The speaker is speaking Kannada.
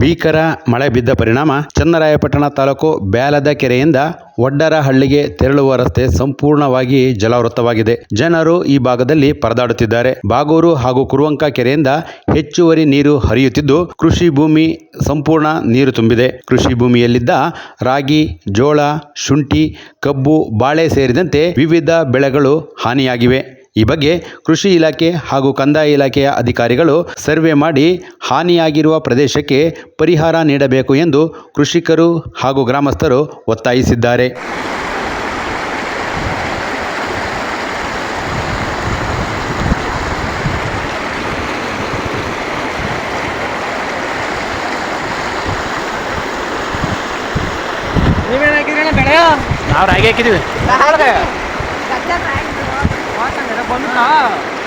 ಭೀಕರ ಮಳೆ ಬಿದ್ದ ಪರಿಣಾಮ ಚನ್ನರಾಯಪಟ್ಟಣ ತಾಲೂಕು ಬ್ಯಾಲದ ಕೆರೆಯಿಂದ ಒಡ್ಡರಹಳ್ಳಿಗೆ ತೆರಳುವ ರಸ್ತೆ ಸಂಪೂರ್ಣವಾಗಿ ಜಲಾವೃತವಾಗಿದೆ. ಜನರು ಈ ಭಾಗದಲ್ಲಿ ಪರದಾಡುತ್ತಿದ್ದಾರೆ. ಬಾಗೂರು ಹಾಗೂ ಕುರುವಂಕ ಕೆರೆಯಿಂದ ಹೆಚ್ಚುವರಿ ನೀರು ಹರಿಯುತ್ತಿದ್ದು, ಕೃಷಿ ಭೂಮಿ ಸಂಪೂರ್ಣ ನೀರು ತುಂಬಿದೆ. ಕೃಷಿ ಭೂಮಿಯಲ್ಲಿದ್ದ ರಾಗಿ, ಜೋಳ, ಶುಂಠಿ, ಕಬ್ಬು, ಬಾಳೆ ಸೇರಿದಂತೆ ವಿವಿಧ ಬೆಳೆಗಳು ಹಾನಿಯಾಗಿವೆ. ಈ ಬಗ್ಗೆ ಕೃಷಿ ಇಲಾಖೆ ಹಾಗೂ ಕಂದಾಯ ಇಲಾಖೆಯ ಅಧಿಕಾರಿಗಳು ಸರ್ವೆ ಮಾಡಿ ಹಾನಿಯಾಗಿರುವ ಪ್ರದೇಶಕ್ಕೆ ಪರಿಹಾರ ನೀಡಬೇಕು ಎಂದು ಕೃಷಿಕರು ಹಾಗೂ ಗ್ರಾಮಸ್ಥರು ಒತ್ತಾಯಿಸಿದ್ದಾರೆ. ನಾವು ರಾಗಿ ಹಾಕಿದೀವಿ. Caraca, era bom no carro.